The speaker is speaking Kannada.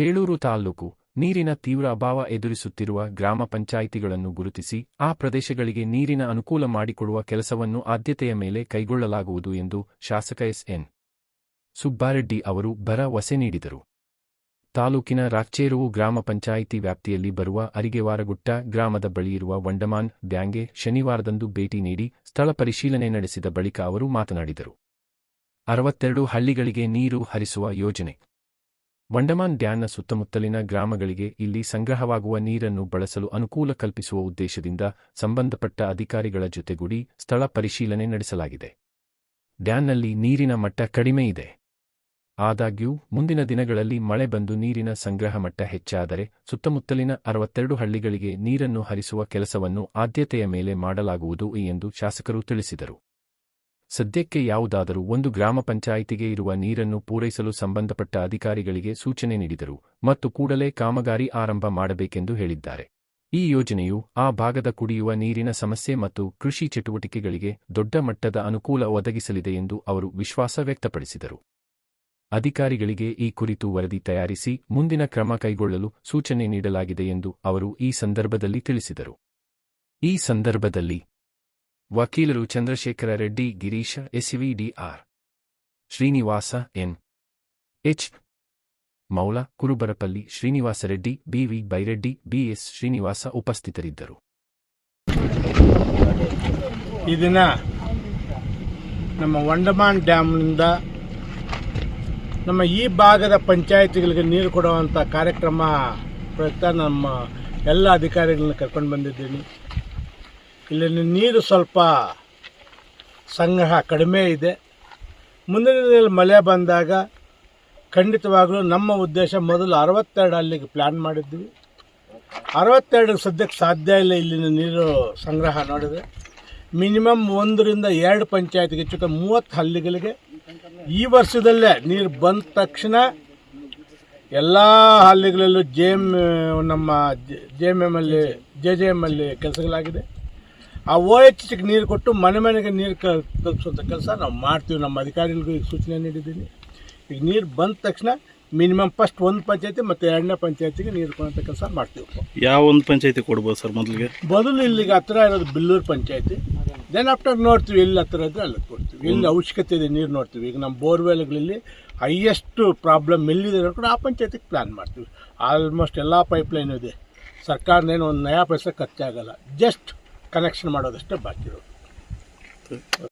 ಚೇಳೂರು ತಾಲ್ಲೂಕು ನೀರಿನ ತೀವ್ರ ಅಭಾವ ಎದುರಿಸುತ್ತಿರುವ ಗ್ರಾಮ ಪಂಚಾಯಿತಿಗಳನ್ನು ಗುರುತಿಸಿ ಆ ಪ್ರದೇಶಗಳಿಗೆ ನೀರಿನ ಅನುಕೂಲ ಮಾಡಿಕೊಡುವ ಕೆಲಸವನ್ನು ಆದ್ಯತೆಯ ಮೇಲೆ ಕೈಗೊಳ್ಳಲಾಗುವುದು ಎಂದು ಶಾಸಕ ಎಸ್ ಎನ್ ಸುಬ್ಬಾರೆಡ್ಡಿ ಅವರು ಭರವಸೆ ನೀಡಿದರು. ತಾಲೂಕಿನ ರಾಕ್ಚೇರುವು ಗ್ರಾಮ ಪಂಚಾಯಿತಿ ವ್ಯಾಪ್ತಿಯಲ್ಲಿ ಬರುವ ಅರಿಗೆವಾರಗುಟ್ಟ ಗ್ರಾಮದ ಬಳಿಯಿರುವ ವಂಡಮಾನ್ ಡ್ಯಾಂಗೆ ಶನಿವಾರದಂದು ಭೇಟಿ ನೀಡಿ ಸ್ಥಳ ಪರಿಶೀಲನೆ ನಡೆಸಿದ ಬಳಿಕ ಅವರು ಮಾತನಾಡಿದರು. ಅರವತ್ತೆರಡು ಹಳ್ಳಿಗಳಿಗೆ ನೀರು ಹರಿಸುವ ಯೋಜನೆ ವಂಡಮಾನ್ ಡ್ಯಾನ್ನ ಸುತ್ತಮುತ್ತಲಿನ ಗ್ರಾಮಗಳಿಗೆ ಇಲ್ಲಿ ಸಂಗ್ರಹವಾಗುವ ನೀರನ್ನು ಬಳಸಲು ಅನುಕೂಲ ಕಲ್ಪಿಸುವ ಉದ್ದೇಶದಿಂದ ಸಂಬಂಧಪಟ್ಟ ಅಧಿಕಾರಿಗಳ ಜೊತೆಗೂಡಿ ಸ್ಥಳ ಪರಿಶೀಲನೆ ನಡೆಸಲಾಗಿದೆ. ಡ್ಯಾನ್ನಲ್ಲಿ ನೀರಿನ ಮಟ್ಟ ಕಡಿಮೆ ಇದೆ. ಆದಾಗ್ಯೂ, ಮುಂದಿನ ದಿನಗಳಲ್ಲಿ ಮಳೆ ಬಂದು ನೀರಿನ ಸಂಗ್ರಹ ಮಟ್ಟ ಹೆಚ್ಚಾದರೆ ಸುತ್ತಮುತ್ತಲಿನ ಅರವತ್ತೆರಡು ಹಳ್ಳಿಗಳಿಗೆ ನೀರನ್ನು ಹರಿಸುವ ಕೆಲಸವನ್ನು ಆದ್ಯತೆಯ ಮೇಲೆ ಮಾಡಲಾಗುವುದು ಎಂದು ಶಾಸಕರು ತಿಳಿಸಿದರು. ಸದ್ಯಕ್ಕೆ ಯಾವುದಾದರೂ ಒಂದು ಗ್ರಾಮ ಪಂಚಾಯಿತಿಗೆ ಇರುವ ನೀರನ್ನು ಪೂರೈಸಲು ಸಂಬಂಧಪಟ್ಟ ಅಧಿಕಾರಿಗಳಿಗೆ ಸೂಚನೆ ನೀಡಿದರು ಮತ್ತು ಕೂಡಲೇ ಕಾಮಗಾರಿ ಆರಂಭ ಮಾಡಬೇಕೆಂದು ಹೇಳಿದ್ದಾರೆ. ಈ ಯೋಜನೆಯು ಆ ಭಾಗದ ಕುಡಿಯುವ ನೀರಿನ ಸಮಸ್ಯೆ ಮತ್ತು ಕೃಷಿ ಚಟುವಟಿಕೆಗಳಿಗೆ ದೊಡ್ಡ ಮಟ್ಟದ ಅನುಕೂಲ ಒದಗಿಸಲಿದೆ ಎಂದು ಅವರು ವಿಶ್ವಾಸ ವ್ಯಕ್ತಪಡಿಸಿದರು. ಅಧಿಕಾರಿಗಳಿಗೆ ಈ ಕುರಿತು ವರದಿ ತಯಾರಿಸಿ ಮುಂದಿನ ಕ್ರಮ ಕೈಗೊಳ್ಳಲು ಸೂಚನೆ ನೀಡಲಾಗಿದೆ ಎಂದು ಅವರು ಈ ಸಂದರ್ಭದಲ್ಲಿ ತಿಳಿಸಿದರು. ಈ ಸಂದರ್ಭದಲ್ಲಿ ವಕೀಲರು Chandrashekara Reddy, Girisha R Srinivasa, N. H. Moula, Kurubarapalli, Srinivasa Reddy, BV Byreddy, BS Srinivasa ಉಪಸ್ಥಿತರಿದ್ದರು. ಈ ನಮ್ಮ ವಂಡಮಾನ್ ಡ್ಯಾಮ್ನಿಂದ ನಮ್ಮ ಈ ಭಾಗದ ಪಂಚಾಯತಿಗಳಿಗೆ ನೀರು ಕೊಡುವಂಥ ಕಾರ್ಯಕ್ರಮ ಪ್ರಯುಕ್ತ ನಮ್ಮ ಎಲ್ಲ ಅಧಿಕಾರಿಗಳನ್ನ ಕರ್ಕೊಂಡು ಬಂದಿದ್ದೀನಿ. ಇಲ್ಲಿ ನೀರು ಸ್ವಲ್ಪ ಸಂಗ್ರಹ ಕಡಿಮೆ ಇದೆ. ಮುಂದಿನ ದಿನದಲ್ಲಿ ಮಳೆ ಬಂದಾಗ ಖಂಡಿತವಾಗಲೂ ನಮ್ಮ ಉದ್ದೇಶ ಮೊದಲು ಅರವತ್ತೆರಡು ಅಲ್ಲಿಗೆ ಪ್ಲ್ಯಾನ್ ಮಾಡಿದ್ವಿ. ಅರವತ್ತೆರಡು ಸದ್ಯಕ್ಕೆ ಸಾಧ್ಯ ಇಲ್ಲ ಇಲ್ಲಿನ ನೀರು ಸಂಗ್ರಹ ನೋಡಿದೆ ಮಿನಿಮಮ್ ಒಂದರಿಂದ ಎರಡು ಪಂಚಾಯತ್ಗೆ ಹೆಚ್ಚು ಮೂವತ್ತು ಹಳ್ಳಿಗಳಿಗೆ. ಈ ವರ್ಷದಲ್ಲೇ ನೀರು ಬಂದ ತಕ್ಷಣ ಎಲ್ಲ ಹಳ್ಳಿಗಳಲ್ಲೂ ಜೆ ನಮ್ಮ ಜೆ ಎಂ ಎಂ ಅಲ್ಲಿ ಜೆ ಜೆ ಎಂ ಅಲ್ಲಿ ಕೆಲಸಗಳಾಗಿದೆ. ಆ ಓ ಎಚ್ ಸಿಗೆ ನೀರು ಕೊಟ್ಟು ಮನೆ ಮನೆಗೆ ನೀರು ತಲುಪಿಸುವಂಥ ಕೆಲಸ ನಾವು ಮಾಡ್ತೀವಿ. ನಮ್ಮ ಅಧಿಕಾರಿಗಳಿಗೂ ಈಗ ಸೂಚನೆ ನೀಡಿದ್ದೀನಿ. ಈಗ ನೀರು ಬಂದ ತಕ್ಷಣ ಮಿನಿಮಮ್ ಫಸ್ಟ್ ಒಂದು ಪಂಚಾಯತಿ ಮತ್ತು ಎರಡನೇ ಪಂಚಾಯತಿಗೆ ನೀರು ಕೊಡುವಂಥ ಕೆಲಸ ಮಾಡ್ತೀವಿ. ಯಾವ ಒಂದು ಪಂಚಾಯತಿ ಕೊಡ್ಬೋದು ಸರ್ ಮೊದಲಿಗೆ? ಮೊದಲು ಇಲ್ಲಿಗೆ ಹತ್ರ ಇರೋದು ಬಿಲ್ಲೂರು ಪಂಚಾಯತಿ. ದೆನ್ ಆಫ್ಟರ್ ನೋಡ್ತೀವಿ ಎಲ್ಲಿ ಹತ್ರ ಇದ್ರೆ ಅಲ್ಲಿ ಕೊಡ್ತೀವಿ. ಎಲ್ಲಿ ಅವಶ್ಯಕತೆ ಇದೆ ನೀರು ನೋಡ್ತೀವಿ. ಈಗ ನಮ್ಮ ಬೋರ್ವೆಲ್ಗಳಲ್ಲಿ ಹೈಯೆಸ್ಟ್ ಪ್ರಾಬ್ಲಮ್ ಎಲ್ಲಿದೆ ನೋಡ್ಕೊಂಡು ಆ ಪಂಚಾಯತಿಗೆ ಪ್ಲ್ಯಾನ್ ಮಾಡ್ತೀವಿ. ಆಲ್ಮೋಸ್ಟ್ ಎಲ್ಲ ಪೈಪ್ಲೈನು ಇದೆ. ಸರ್ಕಾರನೇನು ಒಂದು ನಯಾ ಪೈಸೆ ಖರ್ಚಾಗಲ್ಲ. ಜಸ್ಟ್ ಕನೆಕ್ಷನ್ ಮಾಡೋದಷ್ಟೇ ಬಾಕಿ ಇರೋದು.